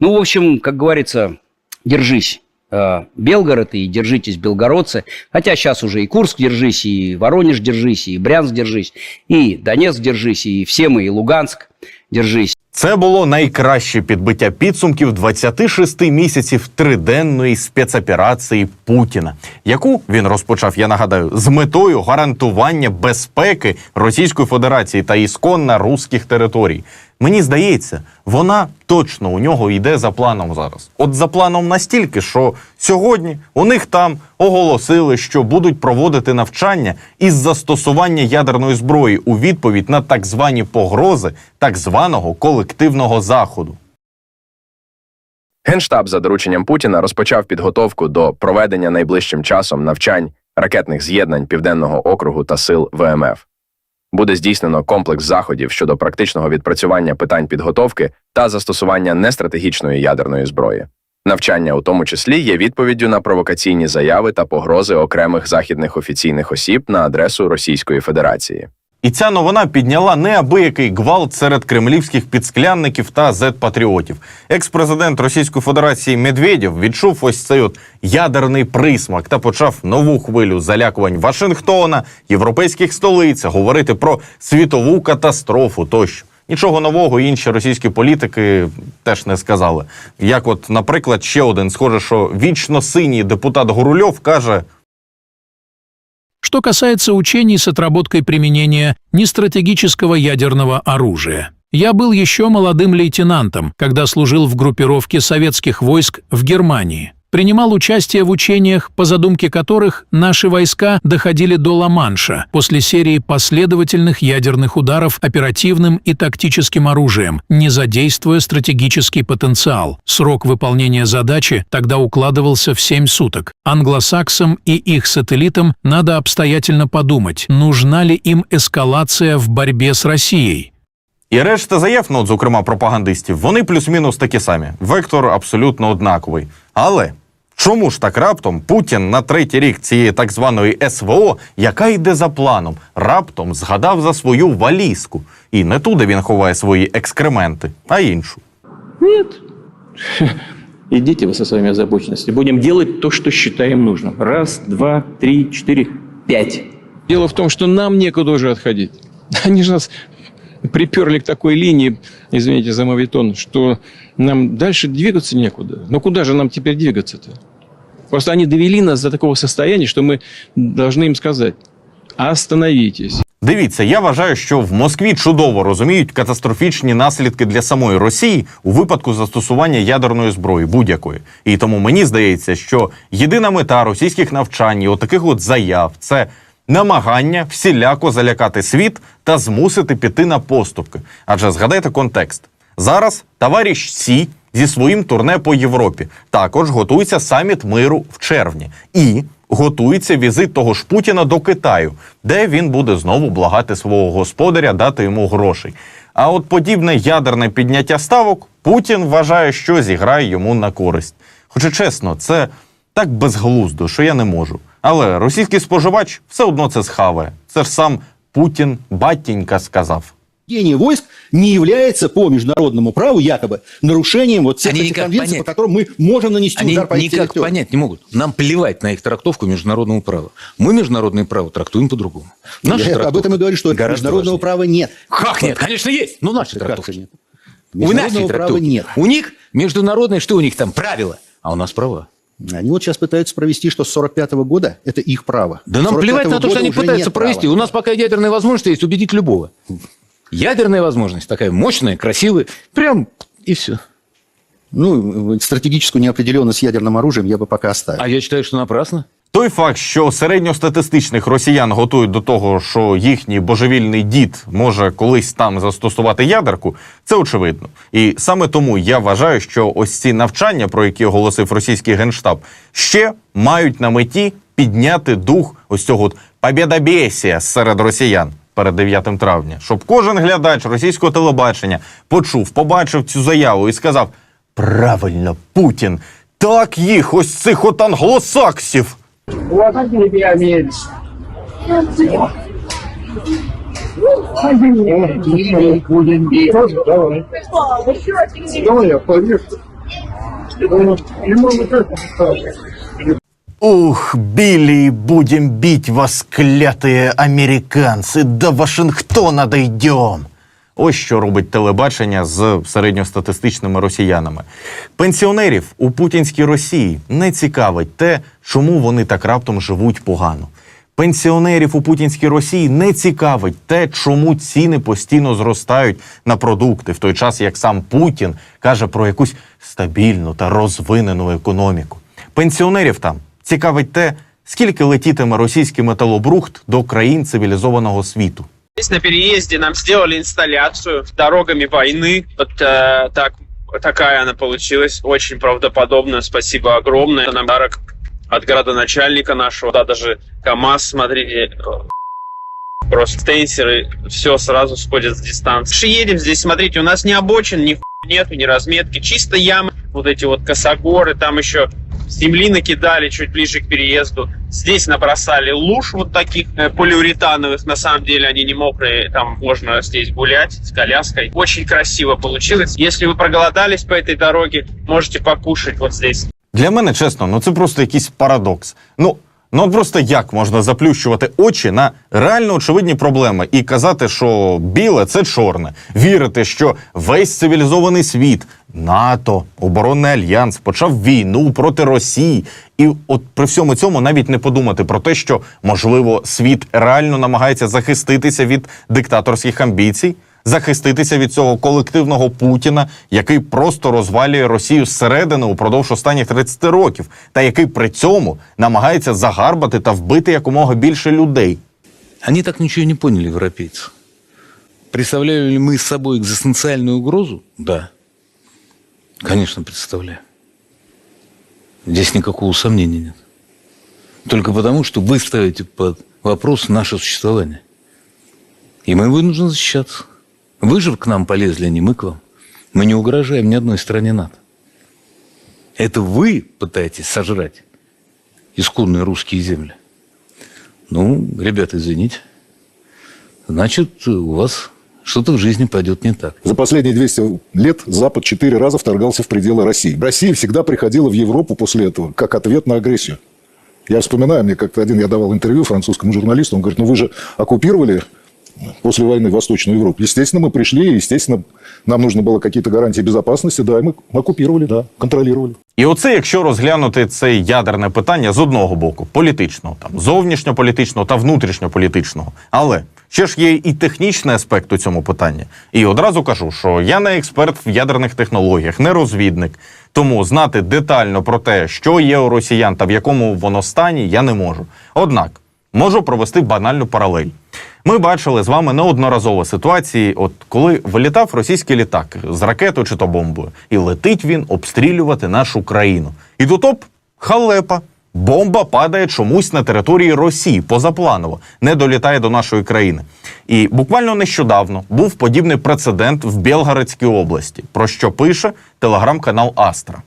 Ну, в общем, как говорится, держись. э, Белгород и держитесь, белгородцы. Хотя сейчас уже и Курск держись, и Воронеж держись, и Брянск держись, и Донецк держись, и все мы, и Луганск держись. Це було найкраще підбиття підсумків 26 місяців триденної спецоперації Путіна, яку він розпочав, я нагадаю, з метою гарантування безпеки Російської Федерації та ісконна руських територій. Мені здається, вона точно у нього йде за планом зараз. От за планом настільки, що сьогодні у них там оголосили, що будуть проводити навчання із застосування ядерної зброї у відповідь на так звані погрози так званого колективного заходу. Генштаб за дорученням Путіна розпочав підготовку до проведення найближчим часом навчань ракетних з'єднань Південного округу та сил ВМФ. Буде здійснено комплекс заходів щодо практичного відпрацювання питань підготовки та застосування нестратегічної ядерної зброї. Навчання, у тому числі, є відповіддю на провокаційні заяви та погрози окремих західних офіційних осіб на адресу Російської Федерації. І ця новина підняла неабиякий гвалт серед кремлівських підсклянників та зет-патріотів. Екс-президент Російської Федерації Медведєв відчув ось цей от ядерний присмак та почав нову хвилю залякувань Вашингтона, європейських столиць, говорити про світову катастрофу тощо. Нічого нового інші російські політики теж не сказали. Як, от, наприклад, ще один схоже, що вічно синій депутат Гурульов каже: Что касается учений с отработкой применения нестратегического ядерного оружия. Я был еще молодым лейтенантом, когда служил в группировке советских войск в Германии Принимал участие в учениях, по задумке которых наши войска доходили до Ла-Манша после серии последовательных ядерных ударов оперативным и тактическим оружием, не задействуя стратегический потенциал. Срок выполнения задачи тогда укладывался в 7 суток. Англосаксам и их сателлитам надо обстоятельно подумать, нужна ли им эскалация в борьбе с Россией. І решта заяв, ну, от, зокрема, пропагандистів, вони плюс-мінус такі самі. Вектор абсолютно однаковий. Але чому ж так раптом Путін на третій рік цієї так званої СВО, яка йде за планом, раптом згадав за свою валізку. І не туди він ховає свої екскременти, а іншу. Нет. Идите вы со своими озабоченностями. Будем делать то, что считаем нужным. Раз, два, три, четыре, пять. Дело в том, что нам некуда уже отходить. Они же нас приперли к такой линии, извините за мовитон, что нам дальше двигаться некуда. Но куда же нам теперь двигаться-то? Просто они довели нас до такого состояния, что мы должны им сказать, остановитесь. Дивіться, я вважаю, що в Москві чудово розуміють катастрофічні наслідки для самої Росії у випадку застосування ядерної зброї будь-якої. І тому мені здається, що єдина мета російських навчань і отаких от заяв це намагання всіляко залякати світ та змусити піти на поступки. Адже згадайте контекст. Зараз товариш Сі зі своїм турне по Європі також готується саміт миру в червні і готується візит того ж Путіна до Китаю, де він буде знову благати свого господаря дати йому грошей. А от подібне ядерне підняття ставок Путін вважає, що зіграє йому на користь. Хоча чесно, це так безглуздо, що я не можу. Але російський споживач все одно це схаває. Це ж сам Путін батінька сказав. Введение войск не является по международному праву якобы нарушением вот всех Они этих конвенций, понять. по которым мы можем нанести Они удар по никак территории. понять не могут. Нам плевать на их трактовку международного права. Мы международное право трактуем по-другому. Наша Я об этом и говорю, что международного важнее. права нет. Как нет? Конечно, есть. Ну, наши Как трактовки. нет? У Международного права нет. У них международное, что у них там, правила, а у нас права. Они вот сейчас пытаются провести, что с 45 года это их право. Да нам 45-го плевать на то, что они пытаются провести. права. У нас пока ядерная возможность есть убедить любого. Ядерная возможность такая мощная, красивая. Прям и все. Ну, стратегическую неопределенность ядерным оружием я бы пока оставил. А я считаю, что напрасно. Той факт, що середньостатистичних росіян готують до того, що їхній божевільний дід може колись там застосувати ядерку, це очевидно. І саме тому я вважаю, що ось ці навчання, про які оголосив російський генштаб, ще мають на меті підняти дух ось цього от побєдобєсія серед росіян. Перед 9 травня, щоб кожен глядач російського телебачення почув, побачив цю заяву і сказав: правильно, Путін, так їх, ось цих от англосаксів. Ух, Билли, будем бить вас, клятые американці, до Вашингтона дойдем. Ось що робить телебачення з середньостатистичними росіянами. Пенсіонерів у путінській Росії не цікавить те, чому вони так раптом живуть погано. Пенсіонерів у путінській Росії не цікавить те, чому ціни постійно зростають на продукти, в той час як сам Путін каже про якусь стабільну та розвинену економіку. Пенсіонерів там цікавить те, скільки летітиме російський металобрухт до країн цивілізованого світу. Здесь на переезде нам сделали инсталляцию дорогами войны. Вот э, так, такая она получилась. Очень правдоподобно. Спасибо огромное. Это нам подарок от градоначальника нашего. Да, даже КАМАЗ, смотрите, э, просто тенсеры, все сразу сходит с дистанции. Дальше едем здесь, смотрите, у нас ни обочин, ни хуй нету, ни разметки, чисто ямы, вот эти вот косогоры, там еще земли накидали чуть ближе к переезду. Здесь набросали луж вот таких э, полиуретановых, на самом деле они не мокрые, там можно здесь гулять с коляской. Очень красиво получилось. Если вы проголодались по этой дороге, можете покушать вот здесь. Для мене, чесно, ну це просто якийсь парадокс. Ну, ну от просто як можна заплющувати очі на реально очевидні проблеми і казати, що біле це чорне, вірити, що весь цивілізований світ, НАТО, оборонний альянс почав війну проти Росії, і от при всьому цьому навіть не подумати про те, що можливо світ реально намагається захиститися від диктаторських амбіцій захиститися від цього колективного Путіна, який просто розвалює Росію зсередини упродовж останніх 30 років, та який при цьому намагається загарбати та вбити якомога більше людей. Они так ничего и не поняли, европейцы. Представляем ли мы с собой экзистенциальную угрозу? Да. Конечно, представляем. Здесь никакого сомнения нет. Только потому, что вы ставите под вопрос наше существование. И мы вынуждены защищаться. Вы же к нам полезли, а не мы к вам. Мы не угрожаем ни одной стране НАТО. Это вы пытаетесь сожрать исконные русские земли. Ну, ребята, извините. Значит, у вас что-то в жизни пойдет не так. За последние 200 лет Запад четыре раза вторгался в пределы России. Россия всегда приходила в Европу после этого, как ответ на агрессию. Я вспоминаю, мне как-то один, я давал интервью французскому журналисту, он говорит, ну вы же оккупировали после войны Восточную Европу. Естественно, мы пришли, естественно, нам нужно было какие-то гарантии безопасности, да, и мы оккупировали, да, контролировали. І оце, якщо розглянути це ядерне питання з одного боку, політичного, там зовнішньополітичного та внутрішньополітичного. Але ще ж є і технічний аспект у цьому питанні. І одразу кажу, що я не експерт в ядерних технологіях, не розвідник. Тому знати детально про те, що є у росіян та в якому воно стані, я не можу. Однак можу провести банальну паралель. Ми бачили з вами неодноразово ситуації, от коли вилітав російський літак з ракетою чи то бомбою, і летить він обстрілювати нашу країну. І тут оп, халепа. Бомба падає чомусь на території Росії позапланово, не долітає до нашої країни. І буквально нещодавно був подібний прецедент в Білгородській області, про що пише телеграм-канал Астра.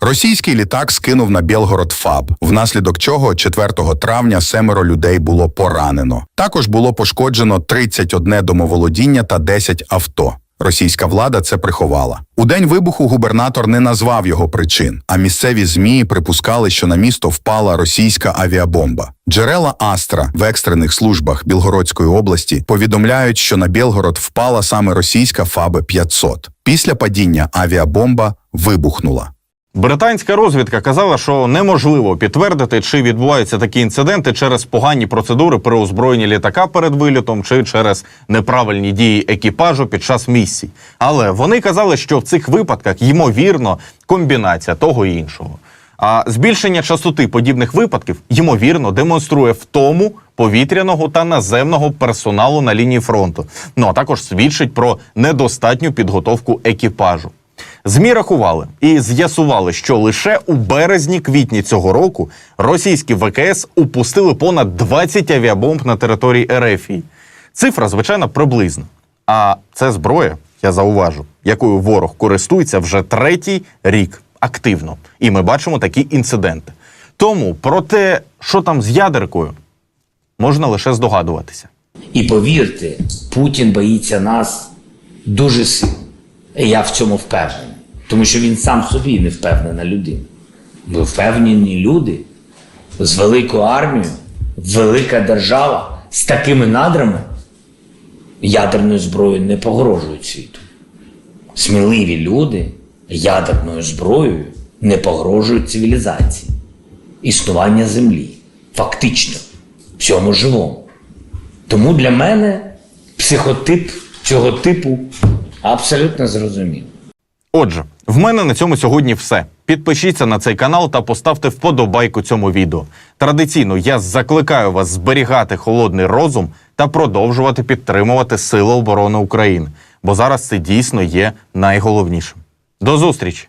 Російський літак скинув на Білгород ФАБ, внаслідок чого 4 травня семеро людей було поранено. Також було пошкоджено 31 домоволодіння та 10 авто. Російська влада це приховала. У день вибуху губернатор не назвав його причин, а місцеві змі припускали, що на місто впала російська авіабомба. Джерела Астра в екстрених службах Білгородської області повідомляють, що на Білгород впала саме російська ФАБ 500 Після падіння авіабомба вибухнула. Британська розвідка казала, що неможливо підтвердити, чи відбуваються такі інциденти через погані процедури при озброєнні літака перед вильотом, чи через неправильні дії екіпажу під час місій. Але вони казали, що в цих випадках ймовірно комбінація того і іншого. А збільшення частоти подібних випадків ймовірно демонструє втому повітряного та наземного персоналу на лінії фронту. Ну а також свідчить про недостатню підготовку екіпажу. ЗМІ рахували і з'ясували, що лише у березні-квітні цього року російські ВКС упустили понад 20 авіабомб на території Ерефії. Цифра, звичайно, приблизна. А це зброя, я зауважу, якою ворог користується вже третій рік активно. І ми бачимо такі інциденти. Тому про те, що там з ядеркою, можна лише здогадуватися. І повірте, Путін боїться нас дуже сильно. Я в цьому впевнений. Тому що він сам собі не впевнена людина. Ви впевнені люди з великою армією, велика держава з такими надрами ядерною зброєю не погрожують світу. Сміливі люди ядерною зброєю не погрожують цивілізації, існування землі, фактично, всьому живому. Тому для мене психотип цього типу абсолютно зрозумілий. Отже, в мене на цьому сьогодні все. Підпишіться на цей канал та поставте вподобайку цьому відео. Традиційно я закликаю вас зберігати холодний розум та продовжувати підтримувати Сили оборони України, бо зараз це дійсно є найголовнішим. До зустрічі!